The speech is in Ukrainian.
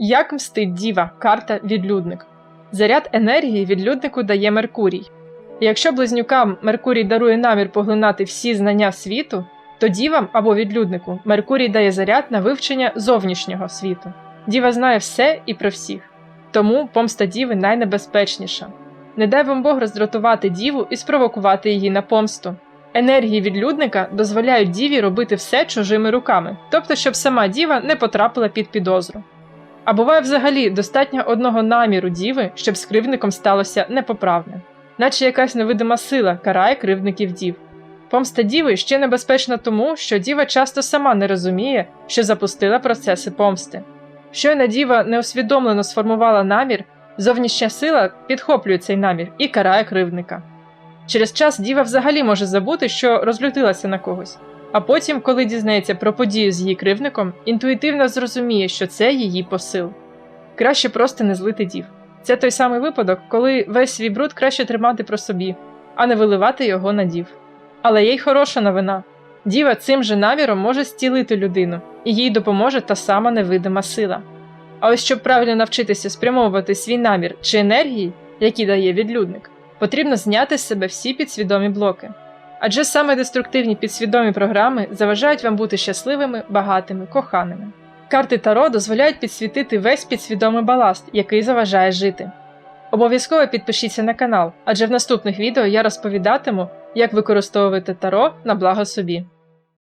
Як мстить діва, карта відлюдник. Заряд енергії відлюднику дає Меркурій. Якщо близнюкам Меркурій дарує намір поглинати всі знання світу, то дівам або відлюднику Меркурій дає заряд на вивчення зовнішнього світу. Діва знає все і про всіх. Тому помста діви найнебезпечніша. Не дай вам Бог роздратувати діву і спровокувати її на помсту. Енергії відлюдника дозволяють діві робити все чужими руками, тобто, щоб сама діва не потрапила під підозру. А буває взагалі достатньо одного наміру діви, щоб з кривдником сталося непоправне, наче якась невидима сила карає кривдників дів. Помста діви ще небезпечна тому, що діва часто сама не розуміє, що запустила процеси помсти. Щойно діва неусвідомлено сформувала намір, зовнішня сила підхоплює цей намір і карає кривдника. Через час діва взагалі може забути, що розлютилася на когось, а потім, коли дізнається про подію з її кривдником, інтуїтивно зрозуміє, що це її посил. Краще просто не злити дів. Це той самий випадок, коли весь свій бруд краще тримати про собі, а не виливати його на дів. Але є й хороша новина. Діва цим же наміром може зцілити людину, і їй допоможе та сама невидима сила. А ось щоб правильно навчитися спрямовувати свій намір чи енергії, які дає відлюдник, потрібно зняти з себе всі підсвідомі блоки. Адже саме деструктивні підсвідомі програми заважають вам бути щасливими, багатими, коханими. Карти Таро дозволяють підсвітити весь підсвідомий баласт, який заважає жити. Обов'язково підпишіться на канал, адже в наступних відео я розповідатиму, як використовувати таро на благо собі.